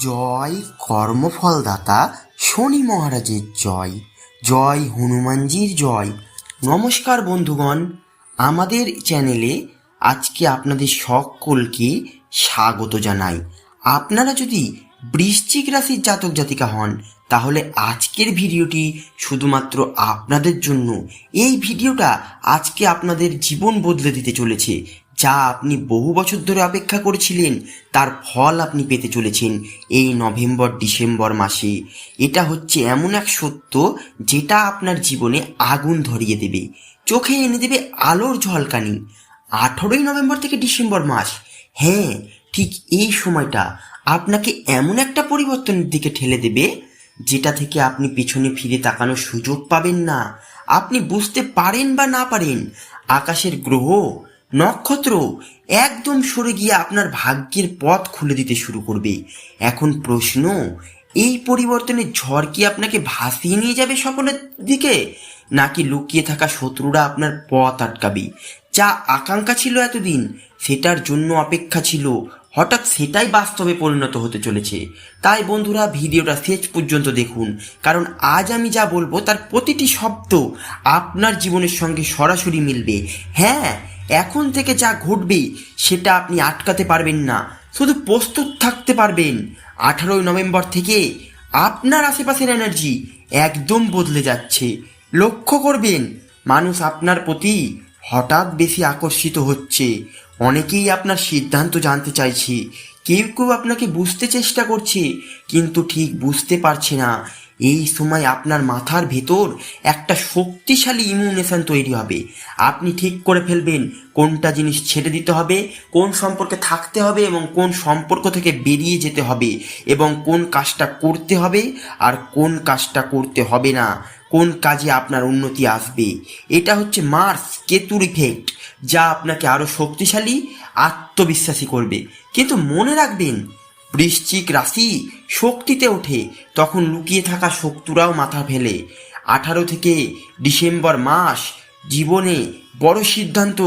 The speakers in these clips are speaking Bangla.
জয় কর্মফলদাতা শনি মহারাজের জয়। জয় হনুমানজির জয়। নমস্কার বন্ধুগণ, আমাদের চ্যানেলে আজকে আপনাদের সকলকে স্বাগত জানাই। আপনারা যদি বৃশ্চিক রাশির জাতক জাতিকা হন, তাহলে আজকের ভিডিওটি শুধুমাত্র আপনাদের জন্য। এই ভিডিওটা আজকে আপনাদের জীবন বদলে দিতে চলেছে। যা আপনি বহু বছর ধরে অপেক্ষা করেছিলেন, তার ফল আপনি পেতে চলেছেন এই নভেম্বর, ডিসেম্বর মাসে। এটা হচ্ছে এমন এক সত্য যেটা আপনার জীবনে আগুন ধরিয়ে দেবে। চোখে এনে দেবে আলোর ঝলকানি। আঠেরোই নভেম্বর থেকে ডিসেম্বর মাস। হ্যাঁ ঠিক এই সময়টা আপনাকে এমন একটা পরিবর্তনের দিকে ঠেলে দেবে যেটা থেকে আপনি পিছনে ফিরে তাকানোর সুযোগ পাবেন না। আপনি বুঝতে পারেন বা না পারেন, আকাশের গ্রহ নক্ষত্র একদম সরে গিয়ে আপনার ভাগ্যের পথ খুলে দিতে শুরু করবে। এখন প্রশ্ন, এই পরিবর্তনের ঝড় কি আপনাকে ভাসিয়ে নিয়ে যাবে সকলের দিকে? নাকি লুকিয়ে থাকা শত্রুরা আপনার পথ আটকাবে? যা আকাঙ্ক্ষা ছিল এতদিন, সেটার জন্য অপেক্ষা ছিল। হঠাৎ সেটাই বাস্তবে পরিণত হতে চলেছে। তাই বন্ধুরা, ভিডিওটা শেষ পর্যন্ত দেখুন। কারণ আজ আমি যা বলব, তার প্রতিটি শব্দ আপনার জীবনের সঙ্গে সরাসরি মিলবে। হ্যাঁ এখন থেকে যা ঘটবে, সেটা আপনি আটকাতে পারবেন না। শুধু প্রস্তুত থাকতে পারবেন। আঠারোই নভেম্বর থেকে আপনার আশেপাশের এনার্জি একদম বদলে যাচ্ছে। লক্ষ্য করবেন, মানুষ আপনার প্রতি হঠাৎ বেশি আকর্ষিত হচ্ছে। অনেকেই আপনার সিদ্ধান্ত জানতে চাইছে। কেউ কেউ আপনাকে বুঝতে চেষ্টা করছে, কিন্তু ঠিক বুঝতে পারছে না। এই সময় আপনার মাথার ভেতর একটা শক্তিশালী ইমিউনেশন তৈরি হবে। আপনি ঠিক করে ফেলবেন কোনটা জিনিস ছেড়ে দিতে হবে, কোন সম্পর্কে থাকতে হবে এবং কোন সম্পর্ক থেকে বেরিয়ে যেতে হবে এবং কোন কাজটা করতে হবে আর কোন কাজটা করতে হবে না, কোন কাজে আপনার উন্নতি আসবে। এটা হচ্ছে মার্স কেতুর ইফেক্ট যা আপনাকে আরও শক্তিশালী, আত্মবিশ্বাসী করবে। কিন্তু মনে রাখবেন বৃশ্চিক রাশি শক্তিতে ওঠে। তখন লুকিয়ে থাকা শক্তুরাও মাথা ফেলে। আঠারো থেকে ডিসেম্বর মাস জীবনে বড় সিদ্ধান্ত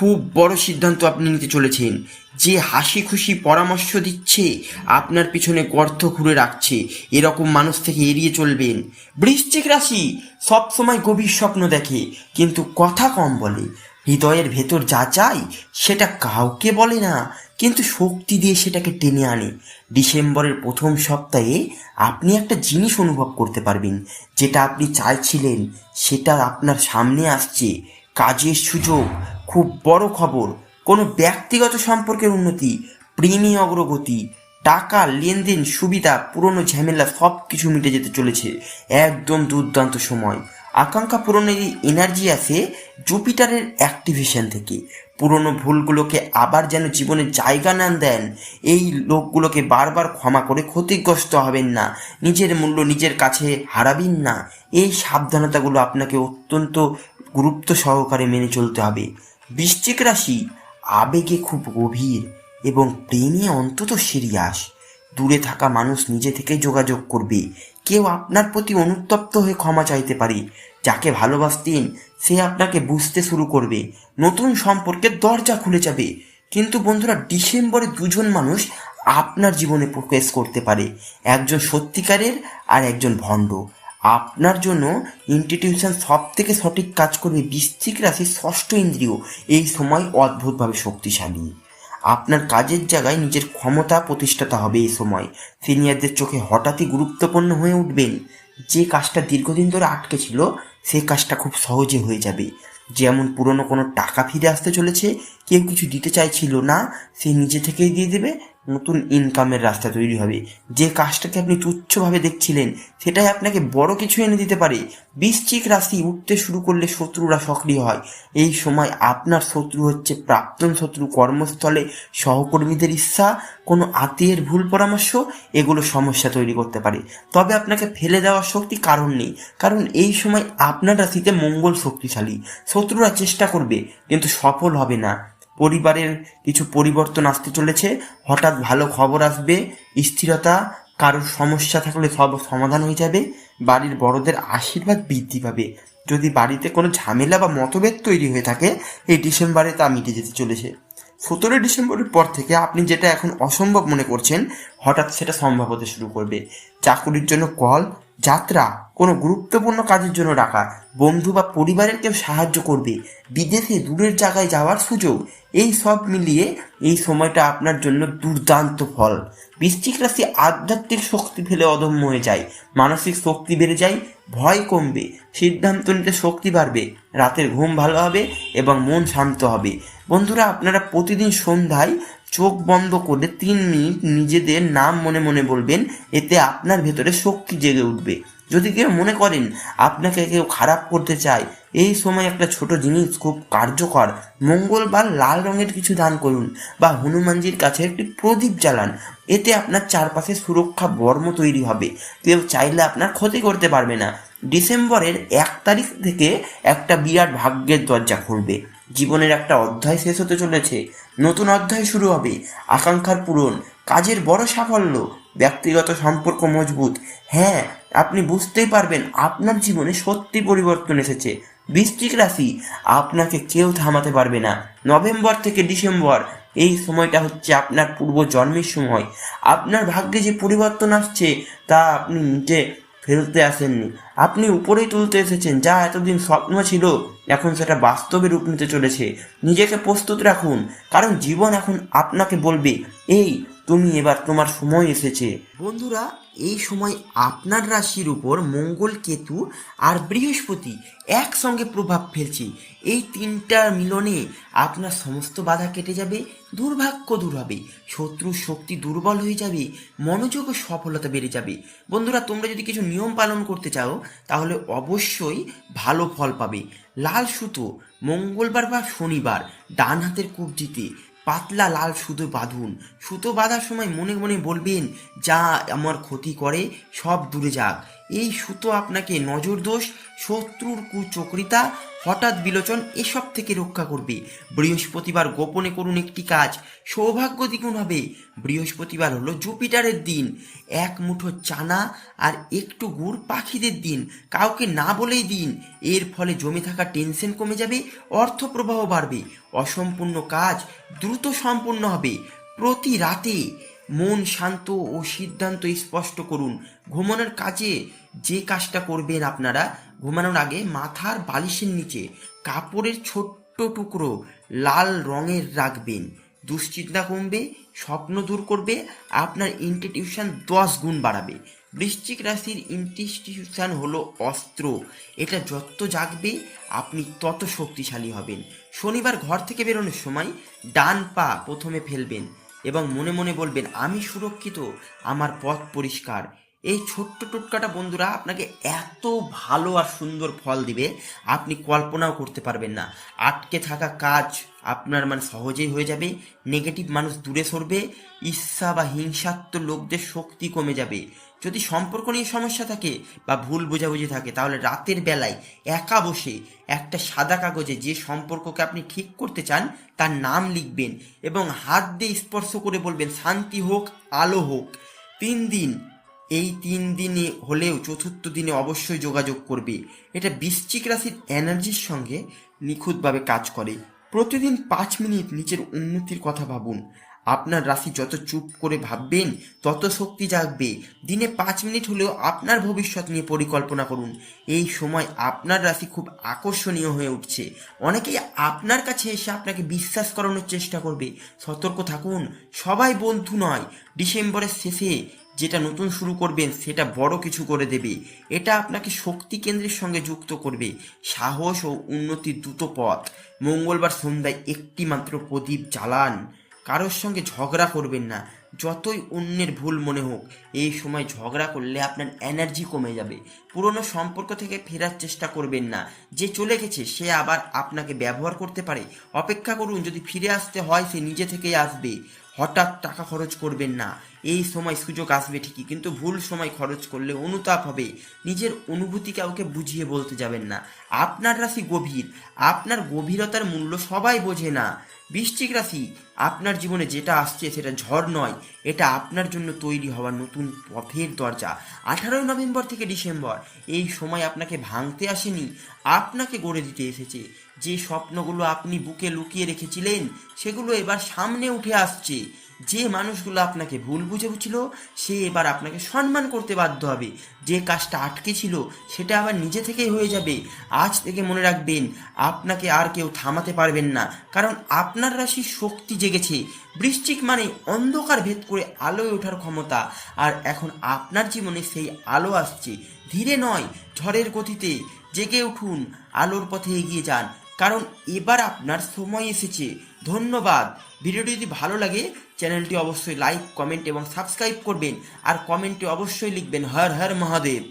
খুব বড় সিদ্ধান্ত আপনি নিতে চলেছেন। যে হাসি খুশি পরামর্শ দিচ্ছে, আপনার পিছনে গর্ত খুঁড়ে রাখছে, এরকম মানুষ থেকে এড়িয়ে চলবেন। বৃশ্চিক রাশি সবসময় গভীর স্বপ্ন দেখে, কিন্তু কথা কম বলে। হৃদয়ের ভেতর যা চাই সেটা কাউকে বলে না, কিন্তু শক্তি দিয়ে সেটাকে টেনে আনে। ডিসেম্বরের প্রথম সপ্তাহে আপনি একটা জিনিস অনুভব করতে পারবেন, যেটা আপনি চাইছিলেন, সেটা আপনার সামনে আসছে। কাজের সুযোগ, খুব বড় খবর। কোনো ব্যক্তিগত সম্পর্কের উন্নতি, প্রেমী অগ্রগতি, টাকা লেনদেন সুবিধা, পুরনো ঝামেলা সব কিছু মিটে যেতে চলেছে। একদম দুর্দান্ত সময়। আকাঙ্ক্ষা পূরণের এনার্জি আসে জুপিটারের অ্যাক্টিভেশন থেকে। পুরনো ভুলগুলোকে আবার যেন জীবনে জায়গা না দেন, এই লোকগুলোকে বারবার ক্ষমা করে ক্ষতিগ্রস্ত হবেন না। নিজের মূল্য নিজের কাছে হারাবেন না। এই সাবধানতাগুলো আপনাকে অত্যন্ত গুরুত্ব সহকারে মেনে চলতে হবে। বৃশ্চিক রাশি আবেগে খুব গভীর এবং প্রেমে অন্তত সিরিয়াস। দূরে থাকা মানুষ নিজে থেকে যোগাযোগ করবে। কেউ আপনার প্রতি অনুতপ্ত হয়ে ক্ষমা চাইতে পারে। যাকে ভালোবাসতেন, সে আপনাকে বুঝতে শুরু করবে। নতুন সম্পর্কের দরজা খুলে যাবে। কিন্তু বন্ধুরা, ডিসেম্বরে দুজন মানুষ আপনার জীবনে প্রবেশ করতে পারে। একজন সত্যিকারের আর একজন ভণ্ড। আপনার জন্য ইনস্টিটিউশন সব থেকে সঠিক কাজ করবে বৃশ্চিক রাশির ষষ্ঠ ইন্দ্রিয়। এই সময় অদ্ভুতভাবে শক্তিশালী। আপনার কাজের জায়গায় নিজের ক্ষমতা প্রতিষ্ঠাতা হবে এই সময়। সিনিয়রদের চোখে হঠাৎই গুরুত্বপূর্ণ হয়ে উঠবেন। যে কাজটা দীর্ঘদিন ধরে আটকে ছিল সেই কাজটা খুব সহজে হয়ে যাবে। যেমন পুরনো কোনো টাকা ফিরে আসতে চলেছে, কেউ কিছু দিতে চাইছিল না, সে নিজে থেকেই দিয়ে দেবে নতুন ইনকামের রাস্তা তৈরি হবে। যে কাজটাকে আপনি তুচ্ছভাবে দেখছিলেন, সেটাই আপনাকে বড় কিছু এনে দিতে পারে। বৃশ্চিক রাশি উঠতে শুরু করলে শত্রুরা সক্রিয় হয়। এই সময় আপনার শত্রু হচ্ছে প্রাক্তন শত্রু, কর্মস্থলে সহকর্মীদের ইচ্ছা, কোনো আত্মীয়ের ভুল পরামর্শ, এগুলো সমস্যা তৈরি করতে পারে। তবে আপনাকে ফেলে দেওয়ার শক্তি কারণ নেই। কারণ এই সময় আপনার রাশিতে মঙ্গল শক্তিশালী। শত্রুরা চেষ্টা করবে, কিন্তু সফল হবে না। পরিবারের কিছু পরিবর্তন আসতে চলেছে। হঠাৎ ভালো খবর আসবে, স্থিরতা, কারোর সমস্যা থাকলে সব সমাধান হয়ে যাবে, বাড়ির বড়দের আশীর্বাদ বৃদ্ধি পাবে। যদি বাড়িতে কোনো ঝামেলা বা মতভেদ তৈরি হয়ে থাকে, এই ডিসেম্বরে তা মিটে যেতে চলেছে। সতেরোই ডিসেম্বরের পর থেকে আপনি যেটা এখন অসম্ভব মনে করছেন হঠাৎ সেটা সম্ভব হতে শুরু করবে। চাকুরির জন্য কল, যাত্রা, কোনো গুরুত্বপূর্ণ কাজের জন্য ডাকা, বন্ধু বা পরিবারের কেউ সাহায্য করবে, বিদেশে দূরের জায়গায় যাওয়ার সুযোগ, এই সব মিলিয়ে এই সময়টা আপনার জন্য দুর্দান্ত ফল। বৃশ্চিক রাশি আধ্যাত্মিক শক্তি ফেলে অদম্য হয়ে যায়, মানসিক শক্তি বেড়ে যায়, ভয় কমবে, সিদ্ধান্ত নিতে শক্তি বাড়বে, রাতের ঘুম ভালো হবে এবং মন শান্ত হবে। বন্ধুরা, আপনারা প্রতিদিন সন্ধ্যায় চোখ বন্ধ করে তিন মিনিট নিজেদের নাম মনে মনে বলবেন, এতে আপনার ভেতরে শক্তি জেগে উঠবে। যদি কেউ মনে করেন আপনাকে কেউ খারাপ করতে চায়, এই সময় একটা ছোট জিনিস খুব কার্যকর। মঙ্গলবার লাল রঙের কিছু দান করুন বা হনুমানজির কাছে একটি প্রদীপ জ্বালান, এতে আপনার চারপাশে সুরক্ষা বর্ম তৈরি হবে। কেউ চাইলে আপনার ক্ষতি করতে পারবে না। ডিসেম্বরের এক তারিখ থেকে একটা বিরাট ভাগ্যের দরজা খুলবে। জীবনের একটা অধ্যায় শেষ হতে চলেছে। নতুন অধ্যায় শুরু হবে। আকাঙ্ক্ষার পূরণ, কাজের বড় সাফল্য, ব্যক্তিগত সম্পর্ক মজবুত। হ্যাঁ আপনি বুঝতেই পারবেন আপনার জীবনে সত্যি পরিবর্তন এসেছে। বৃশ্চিক রাশি, আপনাকে কেউ থামাতে পারবে না। নভেম্বর থেকে ডিসেম্বর, এই সময়টা হচ্ছে আপনার পূর্ব জন্মের সময়। আপনার ভাগ্যে যে পরিবর্তন আসছে, তা আপনি নিজে ফেলতে আসেননি। আপনি উপরেই তুলতে এসেছেন, যা এতদিন স্বপ্ন ছিল, এখন সেটা বাস্তবে রূপ নিতে চলেছে। নিজেকে প্রস্তুত রাখুন, কারণ জীবন এখন আপনাকে বলবে, এই তুমি এবার তোমার সময় এসেছে। বন্ধুরা, এই সময় আপনার রাশির উপর মঙ্গল কেতু আর বৃহস্পতি একসঙ্গে প্রভাব ফেলছে। এই তিনটার মিলনে আপনার সমস্ত বাধা কেটে যাবে, দুর্ভাগ্য দূর হবে, শত্রুর শক্তি দুর্বল হয়ে যাবে, মনোযোগ ও সফলতা বেড়ে যাবে। বন্ধুরা, তোমরা যদি কিছু নিয়ম পালন করতে চাও, তাহলে অবশ্যই ভালো ফল পাবে। লাল সুতো মঙ্গলবার বা শনিবার ডান হাতের কবজিতে পাতলা লাল সুতো বাঁধুন। সুতো বাঁধার সময় মনে মনে বলবেন, যা আমার ক্ষতি করে, সব দূরে যাক। এই সুতো আপনাকে নজর দোষ শত্রুর কুচক্রিতা হঠাৎ বিলোচন এসব থেকে রক্ষা করবে। বৃহস্পতিবার গোপনে করুন একটি কাজ সৌভাগ্য দ্বিগুণ হবে। বৃহস্পতিবার হলো জুপিটারের দিন। এক মুঠো চানা আর একটু গুড় পাখিদের দিন। কাউকে না বলেই দিন। এর ফলে জমে থাকা টেনশন কমে যাবে অর্থ প্রবাহ বাড়বে। অসম্পূর্ণ কাজ দ্রুত সম্পূর্ণ হবে। প্রতি রাতে মন শান্ত ও সিদ্ধান্ত স্পষ্ট করুন। ঘুমানোর কাজে যে কাজটা করবেন আপনারা, ঘুমানোর আগে মাথার বালিশের নিচে কাপড়ের ছোট্ট টুকরো লাল রঙের রাখবেন। দুশ্চিন্তা কমবে, স্বপ্ন দূর করবে, আপনার ইনস্টিটিউশন দশ গুণ বাড়াবে। বৃশ্চিক রাশির ইনস্টিটিউশন হলো অস্ত্র। এটা যত জাগবে, আপনি তত শক্তিশালী হবেন। শনিবার ঘর থেকে বেরোনোর সময় ডান পা প্রথমে ফেলবেন। এবং মনে মনে বলবেন, আমি সুরক্ষিত, আমার পথ পরিষ্কার। এই ছোট্ট টোটকাটা বন্ধুরা আপনাকে এত ভালো আর সুন্দর ফল দিবে, আপনি কল্পনাও করতে পারবেন না। আটকে থাকা কাজ আপনার মানে সহজেই হয়ে যাবে নেগেটিভ মানুষ দূরে সরবে, ঈর্ষা বা হিংসাত্মক লোকদের শক্তি কমে যাবে। যদি সম্পর্ক নিয়ে সমস্যা থাকে বা ভুল বোঝাবুঝি থাকে, তাহলে রাতের বেলায় একা বসে একটা সাদা কাগজে যে সম্পর্ককে আপনি ঠিক করতে চান, তার নাম লিখবেন এবং হাত দিয়ে স্পর্শ করে বলবেন, শান্তি হোক, আলো হোক। তিন দিন, এই তিন দিনে হলেও চতুর্থ দিনে অবশ্যই যোগাযোগ করবে। এটা বৃশ্চিক রাশির এনার্জির সঙ্গে নিখুঁতভাবে কাজ করে। প্রতিদিন পাঁচ মিনিট নিজের উন্নতির কথা ভাবুন। আপনার রাশি যত চুপ করে ভাববেন, তত শক্তি জাগবে। দিনে পাঁচ মিনিট হলেও আপনার ভবিষ্যৎ নিয়ে পরিকল্পনা করুন। এই সময় আপনার রাশি খুব আকর্ষণীয় হয়ে উঠছে। অনেকেই আপনার কাছে এসে আপনাকে বিশ্বাস করানোর চেষ্টা করবে। সতর্ক থাকুন, সবাই বন্ধু নয়। ডিসেম্বরের শেষে যেটা নতুন শুরু করবেন, সেটা বড় কিছু করে দেবে। এটা আপনাকে শক্তি কেন্দ্রের সঙ্গে যুক্ত করবে। সাহস ও উন্নতির দ্রুত পথ। মঙ্গলবার সন্ধ্যায় একটি মাত্র প্রদীপ জ্বালান। কারোর সঙ্গে ঝগড়া করবেন না। যতই অন্যের ভুল মনে হোক, এই সময় ঝগড়া করলে আপনার এনার্জি কমে যাবে। পুরনো সম্পর্ক থেকে ফেরার চেষ্টা করবেন না। যে চলে গেছে, সে আবার আপনাকে ব্যবহার করতে পারে। অপেক্ষা করুন, যদি ফিরে আসতে হয়, সে নিজে থেকেই আসবে। হঠাৎ টাকা খরচ করবেন না। এই সময় সুযোগ আসবে ঠিকই, কিন্তু ভুল সময় খরচ করলে অনুতাপ হবে। নিজের অনুভূতি কাউকে বুঝিয়ে বলতে যাবেন না। আপনার রাশি গভীর। আপনার গভীরতার মূল্য সবাই বোঝে না। বৃশ্চিক রাশি, আপনার জীবনে যেটা আসছে সেটা ঝড় নয়, এটা আপনার জন্য তৈরি হওয়া নতুন পথের দরজা। আঠারোই নভেম্বর থেকে ডিসেম্বর, এই সময় আপনাকে ভাঙতে আসেনি, আপনাকে গড়ে দিতে এসেছে। যে স্বপ্নগুলো আপনি বুকে লুকিয়ে রেখেছিলেন, সেগুলো এবার সামনে উঠে আসছে। যে মানুষগুলো আপনাকে ভুল বুঝেছিল, সে এবার আপনাকে সম্মান করতে বাধ্য হবে। যে কাজটা আটকে ছিল, সেটা আবার নিজে থেকেই হয়ে যাবে। আজ থেকে মনে রাখবেন, আপনাকে আর কেউ থামাতে পারবেন না। কারণ আপনার রাশির শক্তি জেগেছে। বৃশ্চিক মানে অন্ধকার ভেদ করে আলোয় ওঠার ক্ষমতা। আর এখন আপনার জীবনে সেই আলো আসছে। ধীরে নয়, ঝড়ের গতিতে জেগে উঠুন, আলোর পথে এগিয়ে যান। কারণ এবার আপনার সময় এসেছে। ধন্যবাদ। ভিডিওটি যদি ভালো লাগে চ্যানেলটি অবশ্যই লাইক কমেন্ট এবং সাবস্ক্রাইব করবেন। আর কমেন্টে অবশ্যই লিখবেন হর হর মহাদেব।